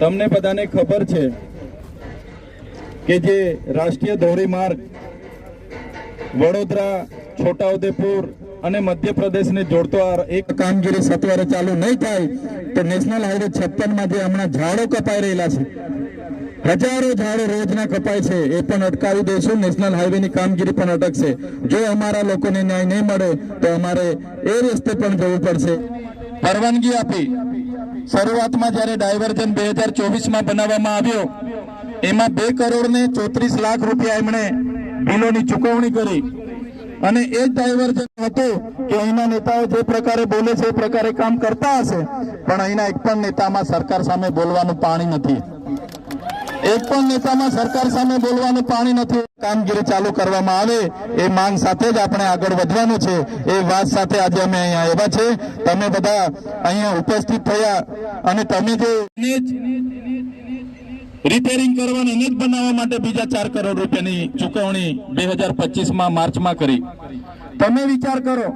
તમને બધાને ખબર છે કે જે રાષ્ટ્રીય ધોરીમાર્ગ વડોદરા, છોટાઉદેપુર અને મધ્યપ્રદેશને જોડતો એક કામગીરી સત્વરે ચાલુ નહીં થાય, તો નેશનલ હાઈવે છપ્પનમાં જે હમણાં ઝાડો કપાઈ રહેલા છે, હજારો ઝાડો રોજના કપાય છે, એ પણ અટકાવી દઈશું, નેશનલ હાઈવેની કામગીરી પણ અટકશે. જો અમારા લોકોને ન્યાય નહીં મળે, તો અમારે એ રસ્તે પણ જવું પડશે. પરવાનગી આપી. શરૂઆતમાં જ્યારે ડાયવર્જન બે હજાર ચોવીસમાં બનાવવામાં આવ્યો, એમાં બે કરોડ ને ચોત્રીસ લાખ રૂપિયા એમણે બિલોની ચુકવણી કરી. અને એ જ ડાયવર્જન હતું કે અહીંના નેતાઓ જે પ્રકારે બોલે છે, એ પ્રકારે કામ કરતા હશે, પણ અહીંના એક પણ નેતામાં સરકાર સામે બોલવાનું પાણી નથી. એક પણ નેતામાં સરકાર સામે બોલવાનું પાણી નથી. કામગીરી ચાલુ કરવામાં આવે, એ માંગ સાથે જ આપણે આગળ વધવાનું છે. એ વાત સાથે આજે અમે અહીંયા આવ્યા છે. તમે બધા અહીંયા ઉપસ્થિત થયા અને તમે જે રિપેરિંગ કરવાને એને જ બનાવવા માટે બીજા ચાર કરોડ રૂપિયાની ચુકવણી બે હજાર પચીસમાં માર્ચમાં કરી. તમે વિચાર કરો.